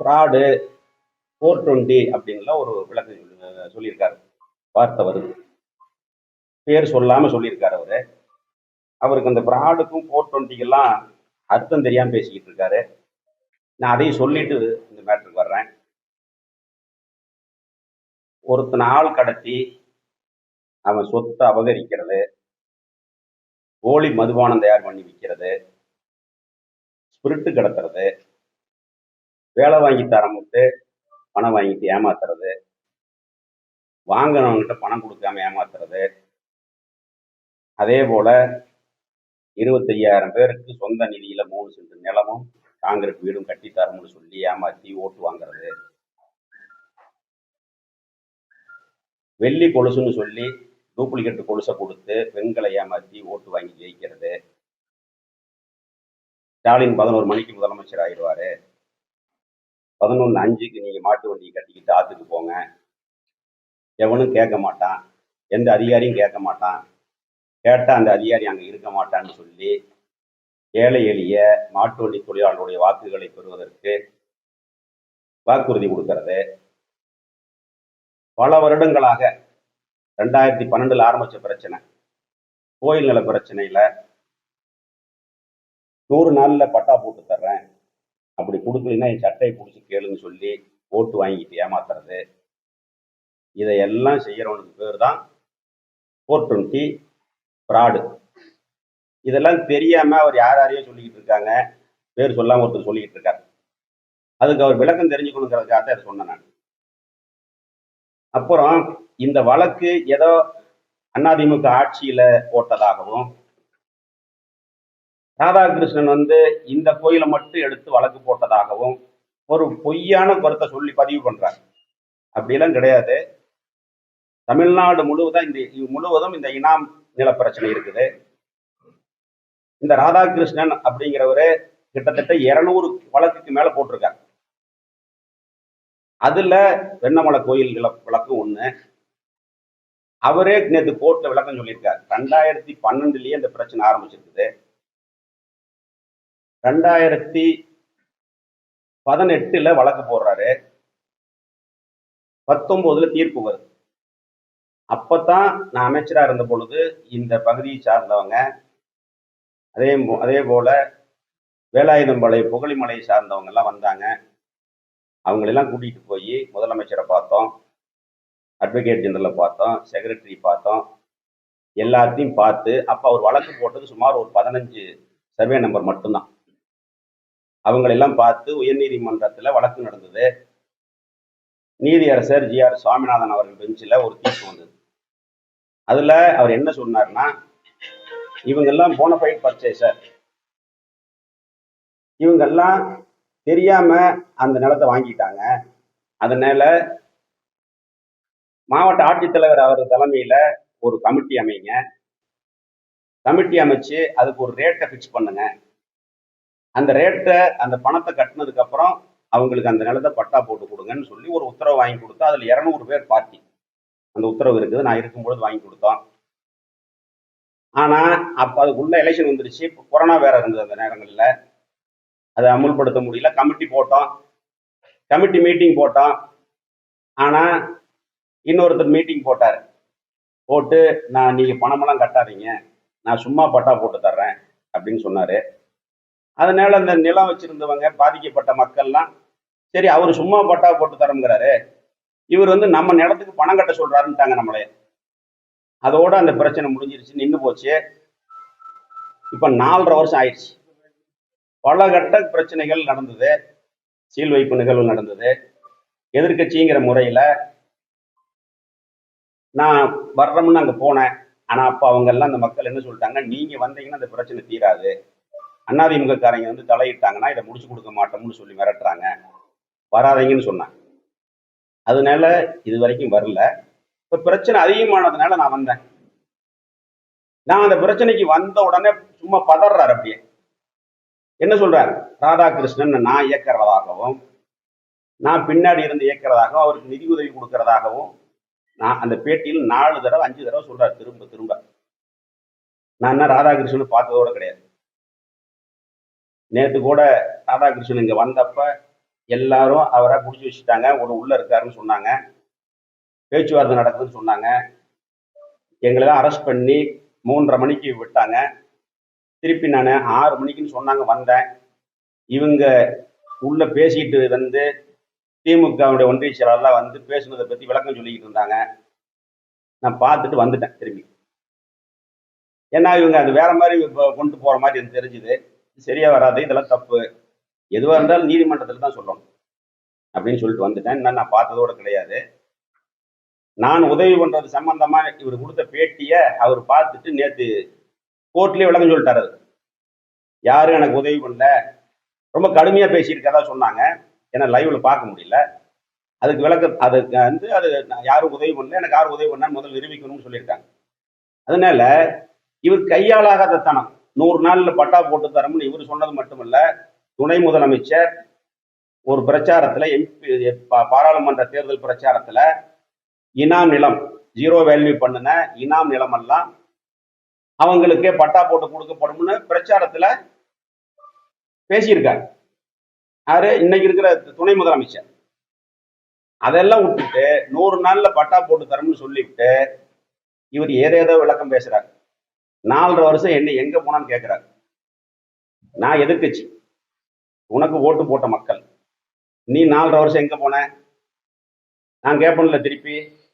Fraud four twenty அப்படின்லாம் ஒரு விளக்கம் சொல்லியிருக்காரு. வார்த்தை வருது பேர் சொல்லாமல் சொல்லியிருக்காரு அவர். அவருக்கு அந்த ஃப்ராடுக்கும் ஃபோர் டுவெண்ட்டிக்கெல்லாம் அர்த்தம் தெரியாமல் பேசிக்கிட்டு இருக்காரு. நான் அதையும் சொல்லிட்டு இந்த மேட்டருக்கு வர்றேன். ஒருத்தன் ஆள் கடத்தி அவன் சொத்தை அபகரிக்கிறது போலி மதுபானம் தயார் பண்ணி விற்கிறது ஸ்பிரிட்டு கடத்துறது வேலை வாங்கி தரமுட்டு பணம் வாங்கிட்டு ஏமாத்துறது. வாங்கினவங்ககிட்ட பணம் கொடுக்காம ஏமாத்துறது. அதே போல இருபத்தையாயிரம் பேருக்கு சொந்த நிதியில மூணு சென்ட் நிலமும் காங்கிரஸ் வீடும் கட்டித்தரம்னு சொல்லி ஏமாத்தி ஓட்டு வாங்குறது. வெள்ளி கொலுசுன்னு சொல்லி டூப்ளிகேட் கொலுசை கொடுத்து பெண்களை ஏமாத்தி ஓட்டு வாங்கி ஜெயிக்கிறது. ஸ்டாலின் பதினோரு மணிக்கு முதலமைச்சர் ஆயிடுவாரு. பதினொன்று அஞ்சுக்கு நீங்கள் மாட்டு வண்டியை கட்டிக்கிட்டு ஆற்றுக்கு போங்க. எவனும் கேட்க மாட்டான். எந்த அதிகாரியும் கேட்க மாட்டான். கேட்டால் அந்த அதிகாரி அங்கே இருக்க மாட்டான்னு சொல்லி ஏழை எளிய மாட்டு வண்டி தொழிலாளர்களுடைய வாக்குகளை பெறுவதற்கு வாக்குறுதி கொடுக்கறது. பல வருடங்களாக ரெண்டாயிரத்தி பன்னெண்டுல ஆரம்பித்த பிரச்சனை. கோயில் நில பிரச்சனையில் நூறு நாளில் பட்டா போட்டு தர்றேன். அப்படி கொடுக்கலன்னா என் சட்டையை பிடிச்சி கேளுன்னு சொல்லி ஓட்டு வாங்கிட்டு ஏமாத்துறது. இதையெல்லாம் செய்கிறவனுக்கு பேர் தான் ஃபோர் டுவெண்ட்டி ஃப்ராடு இதெல்லாம் தெரியாமல் அவர் யார் யாரையோ சொல்லிக்கிட்டு இருக்காங்க. பேர் சொல்லாமல் ஒருத்தர் சொல்லிக்கிட்டு இருக்கார். அதுக்கு அவர் விளக்கம் தெரிஞ்சுக்கணுங்கிறதுக்காக தான் இதை சொன்னேன் நான். அப்புறம் இந்த வழக்கு ஏதோ அதிமுக ஆட்சியில் போட்டதாகவும் ராதாகிருஷ்ணன் வந்து இந்த கோயிலை மட்டும் எடுத்து வழக்கு போட்டதாகவும் ஒரு பொய்யான கருத்தை சொல்லி பதிவு பண்றார். அப்படிலாம் கிடையாது. தமிழ்நாடு முழுவதும் இந்த முழுவதும் இந்த இனாம் நில பிரச்சனை இருக்குது. இந்த ராதாகிருஷ்ணன் அப்படிங்கிறவரு கிட்டத்தட்ட இருநூறு வழக்குக்கு மேல போட்டிருக்கார். அதுல வெண்ணமலை கோயில் விள- விளக்கு ஒண்ணு. அவரே நேற்று கோர்ட்ல விளக்கம் சொல்லியிருக்கார். ரெண்டாயிரத்தி பன்னெண்டுலயே இந்த பிரச்சனை ஆரம்பிச்சிருக்குது. ரெண்டாயிரத்தி பதினெட்டுல வழக்கு போடுறாரு. பத்தொன்பதுல தீர்ப்பு வருது. அப்பத்தான் நான் அமைச்சரா இருந்த பொழுது இந்த பகுதியை சார்ந்தவங்க அதே அதே போல வேலாயுதம்பாளைய புகழிமலையை சார்ந்தவங்க எல்லாம் வந்தாங்க. அவங்களெல்லாம் கூட்டிட்டு போய் முதலமைச்சரை பார்த்தோம். அட்வொகேட் ஜெனரலை பார்த்தோம். செக்ரட்டரி பார்த்தோம். எல்லாத்தையும் பார்த்து அப்போ அவர் வழக்கு போட்டது சுமார் ஒரு பதினஞ்சு சர்வே நம்பர் மட்டும்தான். அவங்களெல்லாம் பார்த்து உயர்நீதிமன்றத்தில் வழக்கு நடந்தது. நீதியரசர் ஜி ஆர் சுவாமிநாதன் அவர்கள் பெஞ்சில் ஒரு தீர்ப்பு வந்தது. அதில் அவர் என்ன சொன்னார்னா இவங்கெல்லாம் போனஃபைட் பர்ச்சேசர் இவங்கெல்லாம் தெரியாம அந்த நிலத்தை வாங்கிட்டாங்க. அதனால மாவட்ட ஆட்சித்தலைவர் அவர் தலைமையில ஒரு கமிட்டி அமைங்க. கமிட்டி அமைச்சு அதுக்கு ஒரு ரேட்டை ஃபிக்ஸ் பண்ணுங்க. அந்த ரேட்டை அந்த பணத்தை கட்டினதுக்கு அப்புறம் அவங்களுக்கு அந்த நிலத்தை பட்டா போட்டு கொடுங்கன்னு சொல்லி ஒரு உத்தரவு வாங்கி கொடுத்தா அதில் இரநூறு பேர் பார்ட்டி அந்த உத்தரவு இருக்குது. நான் இருக்கும்பொழுது வாங்கி கொடுத்தோம். ஆனால் அப்போ அதுக்குள்ள எலெக்ஷன் வந்துருச்சு. இப்போ கொரோனா வேற இருந்தது அந்த நேரங்களில். அதை அமுல்படுத்த முடியல. கமிட்டி போட்டோம். கமிட்டி மீட்டிங் போட்டோம். ஆனால் இன்னொருத்தர் மீட்டிங் போட்டார். போட்டு நான் நீங்கள் பணமெல்லாம் கட்டாதீங்க. நான் சும்மா பட்டா போட்டு தர்றேன். அப்படின்னு சொன்னார். அதனால அந்த நிலம் வச்சிருந்தவங்க பாதிக்கப்பட்ட மக்கள்லாம் சரி அவர் சும்மா பட்டா போட்டு தரங்கிறாரு. இவர் வந்து நம்ம நிலத்துக்கு பணம் கட்ட சொல்றாருன்ட்டாங்க நம்மளே. அதோட அந்த பிரச்சனை முடிஞ்சிருச்சு நின்று போச்சு. இப்ப நாலரை வருஷம் ஆயிடுச்சு. பல கட்ட பிரச்சனைகள் நடந்தது. சீல் வைப்பு நிகழ்வு நடந்தது. எதிர்க்கட்சிங்கிற முறையில நான் வர்றோம்னு அங்க போனேன். ஆனா அப்ப அவங்க எல்லாம் அந்த மக்கள் என்ன சொல்லிட்டாங்க நீங்க வந்தீங்கன்னா அந்த பிரச்சனை தீராது. அண்ணாதிமுகக்காரங்க வந்து தலையிட்டாங்கன்னா இதை முடிச்சு கொடுக்க மாட்டோம்னு சொல்லி மிரட்டுறாங்க. வராதீங்கன்னு சொன்னாங்க. அதனால இது வரைக்கும் வரல. இப்போ பிரச்சனை அதிகமானதுனால நான் வந்தேன். நான் அந்த பிரச்சனைக்கு வந்த உடனே சும்மா பதறாரு அப்படியே. என்ன சொல்றாரு? ராதாகிருஷ்ணன் நான் இயக்கிறதாகவும் நான் பின்னாடி இருந்து இயக்கிறதாகவும் அவருக்கு நிதி உதவி கொடுக்கறதாகவும் நான் அந்த பேட்டியில் நாலு தடவை அஞ்சு தடவை சொல்றாரு திரும்ப திரும்ப. நான் என்ன ராதாகிருஷ்ணன் பார்த்ததோட கிடையாது. நேற்று கூட ராதாகிருஷ்ணன் இங்கே வந்தப்ப எல்லாரும் அவரை பிடிச்சி வச்சுட்டாங்க. ஒரு உள்ள இருக்காருன்னு சொன்னாங்க. பேச்சுவார்த்தை நடக்குதுன்னு சொன்னாங்க. எங்களை தான் அரெஸ்ட் பண்ணி மூன்றரை மணிக்கு விட்டாங்க. திருப்பி நான் ஆறு மணிக்குன்னு சொன்னாங்க வந்தேன். இவங்க உள்ள பேசிக்கிட்டு வந்து திமுகவுடைய ஒன்றிய செயலாளர்லாம் வந்து பேசுனதை பற்றி விளக்கம் சொல்லிக்கிட்டு இருந்தாங்க. நான் பார்த்துட்டு வந்துட்டேன் திரும்பி. ஏன்னா இவங்க அது வேற மாதிரி இப்போ கொண்டு போகிற மாதிரி எனக்கு தெரிஞ்சுது. சரியா வராது இதெல்லாம் தப்பு. எதுவாக இருந்தாலும் நீதிமன்றத்தில் தான் சொல்லணும். அப்படின்னு சொல்லிட்டு வந்துட்டேன். இன்னும் நான் பார்த்ததோட கிடையாது. நான் உதவி பண்றது சம்பந்தமாக இவர் கொடுத்த பேட்டியை அவர் பார்த்துட்டு நேற்று கோர்ட்லயே விளக்கம் சொல்லிட்டாரு அது. யாரும் எனக்கு உதவி பண்ணல. ரொம்ப கடுமையாக பேசியிருக்கதா சொன்னாங்க. ஏன்னா லைவ்ல பார்க்க முடியல. அதுக்கு விளக்க அதுக்கு வந்து அது நான் யாரும் உதவி பண்ணல. எனக்கு யாரும் உதவி பண்ணான்னு முதல்ல நிரூபிக்கணும்னு சொல்லியிருக்காங்க. அதனால இவர் கையாளாகாத தனம் நூறு நாளில் பட்டா போட்டு தரம்னு இவர் சொன்னது மட்டுமல்ல துணை முதலமைச்சர் ஒரு பிரச்சாரத்துல எம்பி பாராளுமன்ற தேர்தல் பிரச்சாரத்துல இனாம் நிலம் ஜீரோ வேல்யூ பண்ணின இனாம் நிலமெல்லாம் அவங்களுக்கே பட்டா போட்டு கொடுக்கப்படும்னு பிரச்சாரத்துல பேசியிருக்காரு. யாரு? இன்னைக்கு இருக்கிற துணை முதலமைச்சர். அதெல்லாம் விட்டுட்டு நூறு நாளில் பட்டா போட்டு தரம்னு சொல்லிவிட்டு இவர் ஏதேதோ விளக்கம் பேசுறாரு. நாலரை வருஷம் என்ன எங்க போனான்னு கேட்கிறாரு நான் எதிர்கட்சி உனக்கு ஓட்டு போட்ட மக்கள். நீ நாலரை வருஷம் எங்க போன? நான் கேட்பேன்ல திருப்பி